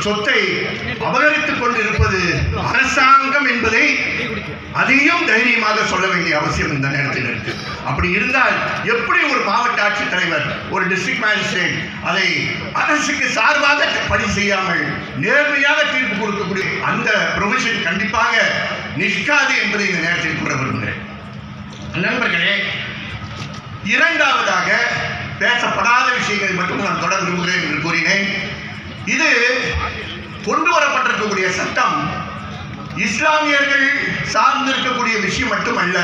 சொத்தை அபகரித்துக் கொண்டிருப்பது அரசாங்கம் என்பதை அதையும் தைரியமாக சொல்ல வேண்டிய அவசியம் இந்த நேரத்தில் இருக்கு. அப்படி இருந்தால் எப்படி ஒரு மாவட்ட ஆட்சித்தலைவர் ஒரு டிஸ்ட்ரிக்ட் மேஜிஸ்ட்ரேட் அதை அரசுக்கு சார்பாக பணி செய்யாமல் நேர்மையாக தீர்ப்பு கொடுக்கக்கூடிய அந்த ப்ரொவிஷன் கண்டிப்பாக நிற்காது என்பதை இந்த நேரத்தில் கூற விரும்புகிறேன். நண்பர்களே இரண்டாவதாக பேசப்படாத விஷயங்களை மட்டும் நான் தொடர் விரும்புகிறேன் என்று கூறினேன். இது கொண்டு வரப்பட்டிருக்கக்கூடிய சட்டம் இஸ்லாமியர்கள் சார்ந்திருக்கக்கூடிய விஷயம் மட்டுமல்ல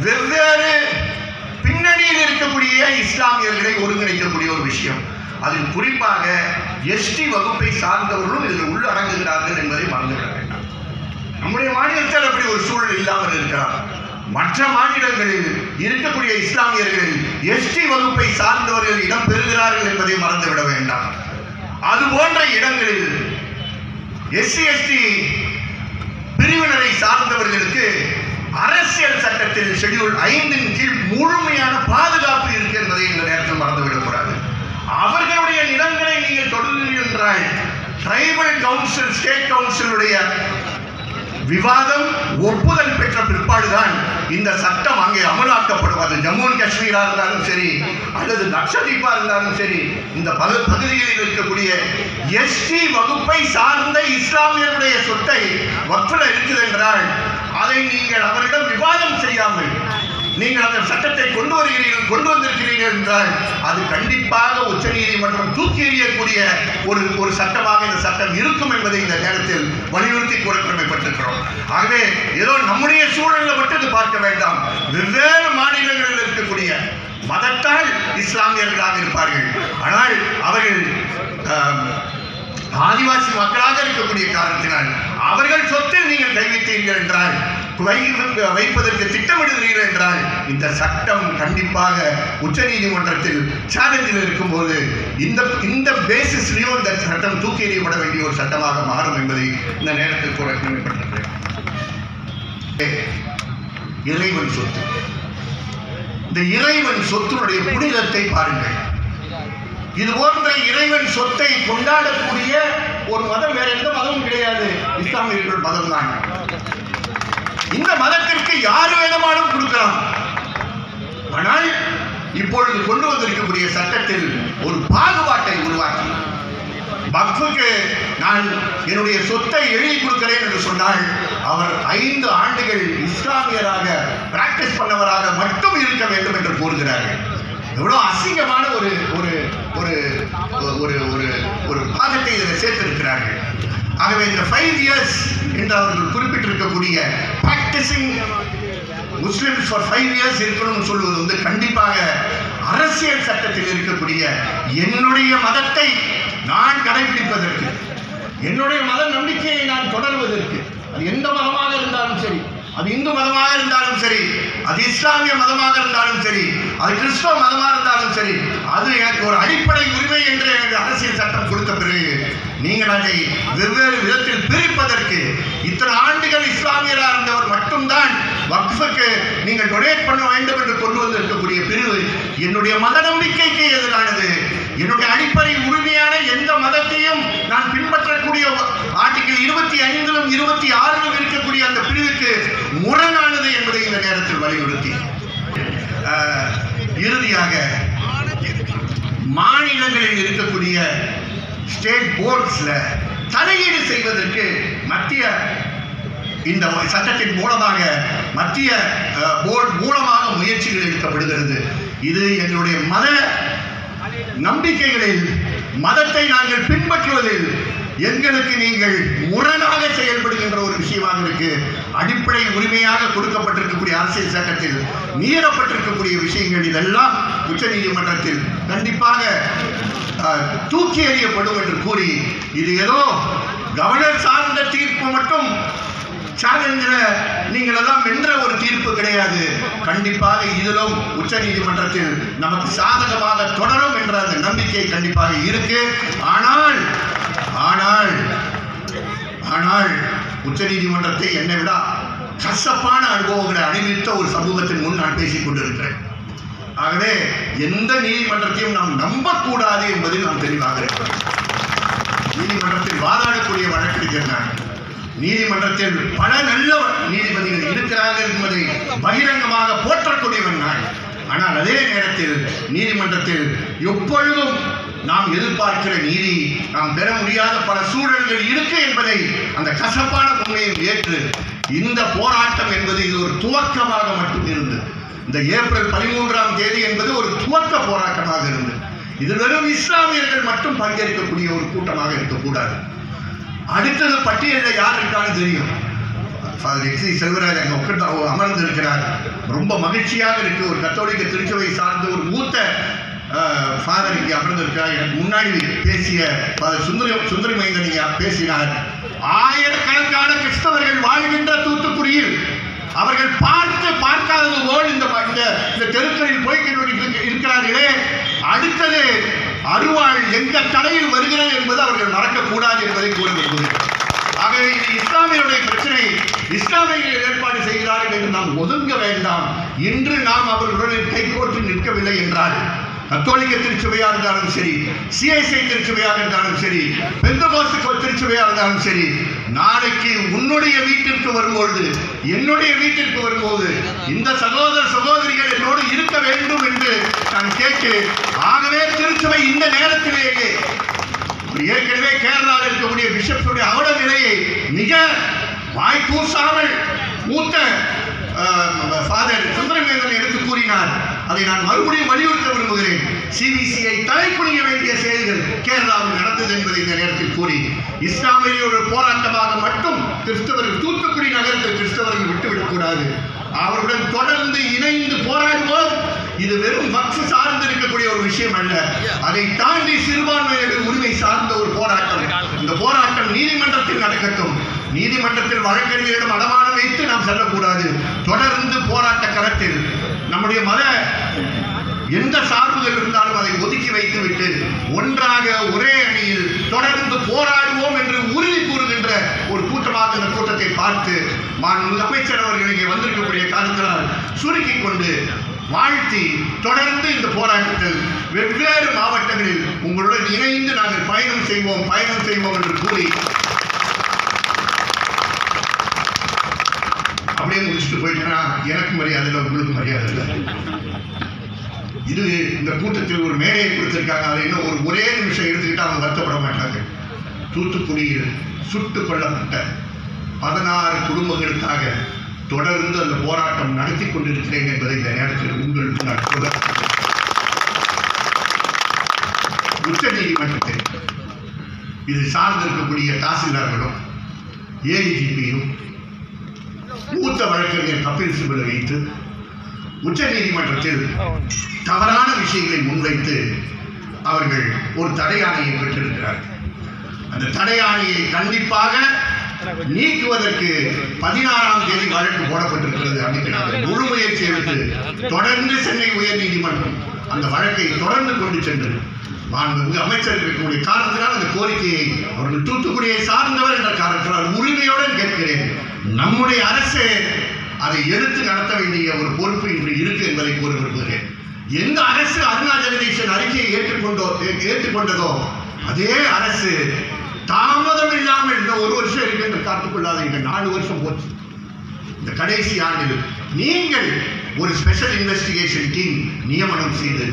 வெவ்வேறு பின்னணியில் இருக்கக்கூடிய இஸ்லாமியர்களை ஒருங்கிணைக்கக்கூடிய ஒரு விஷயம். அதில் குறிப்பாக எஸ்டி வகுப்பை சார்ந்தவர்களும் இதில் உள்ளடங்குகிறார்கள் என்பதை மறந்துவிட வேண்டாம். நம்முடைய மாநிலத்தில் அப்படி ஒரு சூழல் இல்லாமல் இருக்கிறார். மற்ற மாநிலங்களில் இருக்கக்கூடிய இஸ்லாமியர்கள் எஸ்டி வகுப்பை சார்ந்தவர்கள் இடம் பெறுகிறார்கள் என்பதை மறந்துவிட வேண்டாம். அது போன்ற இடங்களில் எஸ்சி எஸ்டி பிரிவினரை சார்ந்தவர்களுக்கு அரசியல் சட்டத்தில் ஷெட்யூல் ஐந்தின் கீழ் முழுமையான பாதுகாப்பு இருக்கு என்பதை இந்த நேரத்தில் மறந்துவிடக்கூடாது. அவர்களுடைய நிலங்களை நீங்கள் தொடர்கிறீர்கள் என்றால் கவுன்சில் ஸ்டேட் கவுன்சிலுடைய விவாதம் ஒப்புதல் பெற்ற பிற்பாடுதான் இந்த சட்டம் அங்கே அமலாக்கப்படுவது காஷ்மீரா இருந்தாலும் சரி அல்லது லட்சதீபா இருந்தாலும் சரி இந்த பகு பகுதிகளில் இருக்கக்கூடிய எஸ்டி வகுப்பை சார்ந்த இஸ்லாமியருடைய சொத்தை வக்ஃபில் இருக்குது என்றால் அதை நீங்கள் அவரிடம் விவாதம் செய்யாமல் நீங்கள் அந்த சட்டத்தை கொண்டு வருகிறீர்கள் கொண்டு வந்திருக்கிறீர்கள் என்றால் அது கண்டிப்பாக உச்ச தூக்கி எறியக்கூடிய ஒரு ஒரு சட்டமாக இந்த சட்டம் இருக்கும் என்பதை இந்த நேரத்தில் வலியுறுத்தி கூற கடமைப்பட்டிருக்கிறோம். ஆகவே ஏதோ நம்முடைய சூழலில் மட்டும் இது பார்க்க வேண்டாம். வெவ்வேறு மாநிலங்களில் இருக்கக்கூடிய மதத்தால் இஸ்லாமியர்களாக இருப்பார்கள். ஆனால் அவர்கள் ஆதிவாசி மக்களாக இருக்கக்கூடிய காரணத்தினால் அவர்கள் சொத்தில் நீங்கள் கை என்றால் வைப்பதற்கு திட்டமிடுகிறீர்கள் என்றால் இந்த சட்டம் கண்டிப்பாக உச்ச நீதிமன்றத்தில் சேலஞ்சில் இருக்கும்போது இந்த இந்த பேசிஸ்லையும் இந்த சட்டம் தூக்கி எறியப்பட வேண்டிய ஒரு சட்டமாக மாறும் என்பதை இந்த நேரத்தில் கூட கேள்விப்பட்டிருக்கிறேன் இறைவன் சொத்து. இந்த இறைவன் சொத்தினுடைய புனிதத்தை பாருங்கள். இது போன்ற இறைவன் சொத்தை கொண்டாடக்கூடிய ஒரு மதம் வேற எந்த மதமும் கிடையாது. இஸ்லாமியர்கள் மதம் தான் இந்த மதத்திற்கு யார் வேணுமானும் கொடுக்கலாம். ஆனால் இப்பொழுது கொண்டு வந்திருக்கக்கூடிய சட்டத்தில் ஒரு பாகுபாட்டை உருவாக்கி. பக்ஃபுக்கு நான் என்னுடைய சொத்தை எழுதி கொடுக்கிறேன் என்று சொன்னால் அவர் ஐந்து ஆண்டுகள் இஸ்லாமியராக பிராக்டிஸ் பண்ணவராக மட்டும் இருக்க வேண்டும் என்று கூறுகிறார்கள். எவ்வளோ அசிங்கமான ஒரு ஒரு ஒரு ஒரு ஒரு ஒரு பாகத்தை இதில் சேர்த்திருக்கிறார்கள். ஆகவே இந்த ஃபைவ் இயர்ஸ் என்று அவர்கள் குறிப்பிட்டிருக்கக்கூடிய practising Muslims for five years இருக்கணும்னு சொல்வது வந்து கண்டிப்பாக அரசியல் சட்டத்தில் இருக்கக்கூடிய என்னுடைய மதத்தை நான் கடைபிடிப்பதற்கு என்னுடைய மத நம்பிக்கையை நான் தொடர்வதற்கு அது எந்த மதமாக இருந்தாலும் சரி அது இந்து மதமாக இருந்தாலும் சரி அது இஸ்லாமிய மதமாக இருந்தாலும் சரி அது கிறிஸ்தவ மதமாக இருந்தாலும் சரி அது எனக்கு ஒரு அடிப்படை உரிமை என்று எனக்கு அரசியல் சட்டம் கொடுத்த பிறகு நீங்கள் அதை வெவ்வேறு விதத்தில் பிரிப்பதற்கு இத்தனை ஆண்டுகள் இஸ்லாமியராக இருந்தவர் மட்டும்தான் வக்ஃபுக்கு நீங்கள் டொனேட் பண்ண வேண்டும் என்று கொண்டு வந்திருக்கக்கூடிய பிரிவு என்னுடைய மத நம்பிக்கைக்கு எதிரானது. என்னுடைய அடிப்படை உரிமையான எந்த மதத்தையும் நான் பின்பற்றக்கூடிய ஆர்டிகிள் இருபத்தி ஐந்திலும் இருபத்தி ஆறிலும் இருக்கக்கூடிய அந்த பிரிவுக்கு முரணானது என்பதை இந்த நேரத்தில் வலியுறுத்தி. இறுதியாக மாநிலங்களில் இருக்கக்கூடிய ஸ்டேட் போர்ட்ஸில் தலையீடு செய்வதற்கு மத்திய இந்த சட்டத்தின் மூலமாக மத்திய போர்டு மூலமாக முயற்சிகள் எடுக்கப்படுகிறது. இது எங்களுடைய மத நம்பிக்கைகளில் மதத்தை நாங்கள் பின்பற்றுவதில் எங்களுக்கு நீங்கள் முரணாக செயல்படுகின்ற ஒரு விஷயமாக இருக்கு. அடிப்படை உரிமையாக கொடுக்கப்பட்டிருக்கக்கூடிய அரசியல் சட்டத்தில் மீறப்பட்டிருக்கக்கூடிய விஷயங்கள் இதெல்லாம் உச்சநீதிமன்றத்தில் கண்டிப்பாக தூக்கி எறியப்படும் என்று கூறி இது ஏதோ கவர்னர் சார்ந்த தீர்ப்பு மட்டும் சேலஞ்சில் நீங்கள் எல்லாம் வென்ற ஒரு தீர்ப்பு கிடையாது. கண்டிப்பாக இதிலும் உச்ச நீதிமன்றத்தில் நமக்கு சாதகமாக தொடரும் என்ற அந்த நம்பிக்கை கண்டிப்பாக இருக்கு. ஆனால் ஆனால் ஆனால் உச்ச நீதிமன்றத்தை என்னை விட கசப்பான அனுபவங்களை அனுபவித்த ஒரு சமூகத்தின் முன் நான் பேசிக் கொண்டிருக்கிறேன். ஆகவே எந்த நீதிமன்றத்தையும் நாம் நம்பக்கூடாது என்பதில் நாம் தெளிவாக இருக்கிறோம் நீதிமன்றத்தில் வாதாடக்கூடிய வழக்கறிஞர் நான் நீதிமன்றத்தில் பல நல்ல நீதிபதிகள் இருக்கிறார்கள் என்பதை பகிரங்கமாக போற்றக்கூடியவன் நான். ஆனால் அதே நேரத்தில் நீதிமன்றத்தில் எப்பொழுதும் நாம் எதிர்பார்க்கிற நீதி நாம் பெற முடியாத பல சூழல்கள் இருக்கு என்பதை அந்த கசப்பான உண்மையை ஏற்று இந்த போராட்டம் என்பது இது ஒரு துவக்கமாக மட்டும் இருந்தது. இந்த ஏப்ரல் பதிமூன்றாம் தேதி என்பது ஒரு துவக்க போராட்டமாக இருந்தது. இது வெறும் இஸ்லாமியர்கள் மட்டும் பங்கேற்கக்கூடிய ஒரு கூட்டமாக இருக்கக்கூடாது. அடுத்தது பட்டியலில் யார் இருக்கான்னு தெரியும். ஃபாதர் எக்ஸி செல்வராஜ் அங்கே உட்கார்ந்து அமர்ந்து இருக்கிறார் ரொம்ப மகிழ்ச்சியாக இருக்கு. ஒரு கத்தோலிக்க திருச்சபை சார்ந்த ஒரு மூத்த ஃபாதர் இங்கே அமர்ந்திருக்கிறார். எனக்கு முன்னாடி பேசிய ஃபாதர் சுந்தரி சுந்தரி மைந்தன் இங்கே பேசினார். ஆயிரக்கணக்கான கிறிஸ்தவர்கள் வாழ்கின்ற தூத்துக்குடியில் அவர்கள் பார்த்து பார்க்காதது போல் இந்த இந்த இந்த தெருக்களில் போய் இருக்கிறார்களே. அடுத்தது அருவாள் எந்த தடையில் வருகிறது என்பது அவர்கள் மறக்கக்கூடாது என்பதை கூறுகிறது. ஆகவே இது இஸ்லாமியருடைய பிரச்சனை இஸ்லாமியர்கள் ஏற்பாடு செய்கிறார்கள் என்று நாம் ஒதுங்க வேண்டாம். இன்று நாம் அவர்களுடன் கைகோர்த்து நிற்கவில்லை என்றால் கத்தோலிக்க திருச்சபையாக இருந்தாலும் சரி சிஐசிஐ திருச்சபையாக இருந்தாலும் சரி பெந்தகோஸ்து திருச்சபையாக இருந்தாலும் சரி நாளைக்கு உன்னுடைய வீட்டிற்கு வரும்பொழுது என்னுடைய வீட்டிற்கு வரும்போது இந்த சகோதர சகோதரிகள் வேண்டும் என்று நான் கேட்டு ஆகவே திருச்சபை இந்த நேரத்திலேயே ஏற்கனவே கேரளாவில் இருக்கக்கூடிய பிஷப்ஸுடைய அவல நிலையை மிக வாய்ப்பூசாமல் மூத்த ஃபாதர் சுந்தரமேந்தன் எடுத்து கூறினார். அதை நான் மறுபடியும் வலியுறுத்த விரும்புகிறேன். சிபிசிஐ தலைக்குனிய வேண்டிய செயல்கள் கேரளாவில் நடந்தது என்பதை இந்த நேரத்தில் கூறி இஸ்லாமிய ஒரு போராட்டமாக மட்டும் கிறிஸ்தவர்கள் தூத்துக்குடி நகரத்தில் கிறிஸ்தவர்கள் விட்டுவிடக்கூடாது. அவருடன் தொடர்ந்து இணைந்து போராடுவோம். இது வெறும் வக்ஃபு சார்ந்து இருக்கக்கூடிய ஒரு விஷயம் அல்ல. அதை தாண்டி சிறுபான்மையினர் உரிமை சார்ந்த ஒரு போராட்டம். இந்த போராட்டம் நீதிமன்றத்தில் நடக்கட்டும். நீதிமன்றத்தில் வழக்கறிஞரிடம் அடமானம் வைத்து நாம் செல்லக்கூடாது. தொடர்ந்து போராட்ட களத்தில் நம்முடைய மத எந்த சார்புகள் இருந்தாலும் அதை ஒதுக்கி வைத்துவிட்டு ஒன்றாக ஒரே அணியில் தொடர்ந்து போராடுவோம் என்று உறுதி கூறுகின்ற ஒரு கூட்டமாக இந்த கூட்டத்தை பார்த்து அமைச்சர் அவர்கள் இங்கே வந்திருக்கக்கூடிய காரணத்தினால் சுருக்கிக் கொண்டு வாழ்த்தி தொடர்ந்து இந்த போராட்டத்தில் வெவ்வேறு மாவட்டங்களில் உங்களுடன் இணைந்து நாங்கள் பயணம் செய்வோம் பயணம் செய்வோம் என்று கூறி அப்படியே முடிச்சுட்டு போயிட்டேன்னா எனக்கு மரியாதை இல்லை உங்களுக்கு மரியாதை இல்லை. இது இந்த கூட்டத்தில் ஒரு மேடையை கொடுத்திருக்காங்க. அதை இன்னும் ஒரு ஒரே நிமிஷம் எடுத்துக்கிட்டு அவங்க வருத்தப்பட மாட்டாங்க. தூத்துக்குடியில் சுட்டு கொல்லப்பட்ட பதினாறு குடும்பங்களுக்காக தொடர்ந்து அந்த போராட்டம் நடத்தி கொண்டிருக்கிறேன் என்பதை இந்த நேரத்தில் உங்களுக்கு நான் சொல்ல உச்ச நீதிமன்றத்தில் இது சார்ந்திருக்கக்கூடிய தாசில்தார்களும் ஏடிஜிபியும் மூத்த வழக்கறிஞர் கபில் சிபலை வைத்து உச்ச நீதிமன்றத்தில் தவறான விஷயங்களை முன்வைத்து அவர்கள் ஒரு தடையாணையை பெற்றிருக்கிறார்கள். அந்த தடையாணையை கண்டிப்பாக நீக்குவதற்கு பதினாறாம் தேதி வழக்கு போடப்பட்டிருக்கிறது அன்னைக்கு முழு முயற்சி எடுத்து தொடர்ந்து சென்னை உயர் நீதிமன்றம் அந்த வழக்கை தொடர்ந்து கொண்டு சென்று மாண்புமிகு அமைச்சர் இருக்கக்கூடிய காரணத்தினால் அந்த கோரிக்கையை அவர்கள் தூத்துக்குடியை சார்ந்தவர் என்ற காரணத்தினால் உரிமையுடன் கேட்கிறேன். நம்முடைய அரசு அதை எடுத்து நடத்த வேண்டிய ஒரு பொறுப்பு இன்று இருக்கு என்பதை கூற விரும்புகிறேன். எந்த அரசு அருணா ஜெகதீஷன் அறிக்கையை ஏற்றுக்கொண்டோ ஏற்றுக்கொண்டதோ அதே அரசு தாமதம் இல்லாமல் இன்னும் ஒரு வருஷம் இருக்கு என்று காத்துக்கொள்ளாத இந்த நாலு வருஷம் போச்சு. இந்த கடைசி ஆண்டில் நீங்கள் ஒரு ஸ்பெஷல் இன்வெஸ்டிகேஷன் டீம் நியமனம் செய்து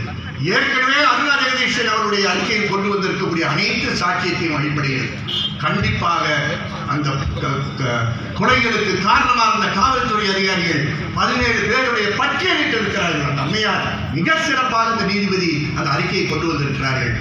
ஏற்கனவே அருணா ஜெகதீஷன் அவருடைய அறிக்கையில் கொண்டு வந்திருக்கக்கூடிய அனைத்து சாட்சியத்தையும் அடிப்படையில் கண்டிப்பாக அந்த கொலைகளுக்கு காரணமாக இருந்த காவல்துறை அதிகாரிகள் பதினேழு பேருடைய பட்டியலிட்டு இருக்கிறார்கள் அந்த அம்மையார் மிக சிறப்பாக இந்த நீதிபதி அந்த அறிக்கையை கொண்டு வந்திருக்கிறார்கள்.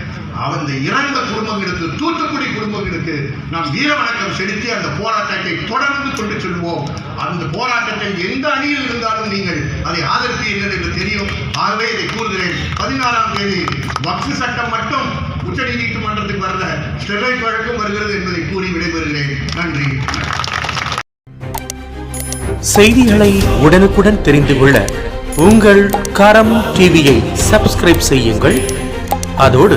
அந்த இறந்த குடும்பங்களுக்கு தூத்துக்குடி குடும்பங்களுக்கு நாம் வீர வணக்கம் செலுத்தி அந்த போராட்டத்தை தொடர்ந்து கொண்டு செல்வோம். அந்த போராட்டத்தில் எந்த அணியில் இருந்தாலும் நீங்கள் அதை ஆதரிப்பீர்கள் என்று தெரியும். ஆகவே இதை கூறுகிறேன். பதினாறாம் தேதி வக்ஃபு சட்டம் மட்டும் உச்ச நீதிமன்றத்துக்கு வரல ஸ்டெர்லைட் வழக்கம் வருகிறது என்பதை கூறி விடைபெறுகிறேன். நன்றி. செய்திகளை உடனுக்குடன் தெரிந்து கொள்ள உங்கள் கரம் டிவியை சப்ஸ்கிரைப் செய்யுங்கள். அதோடு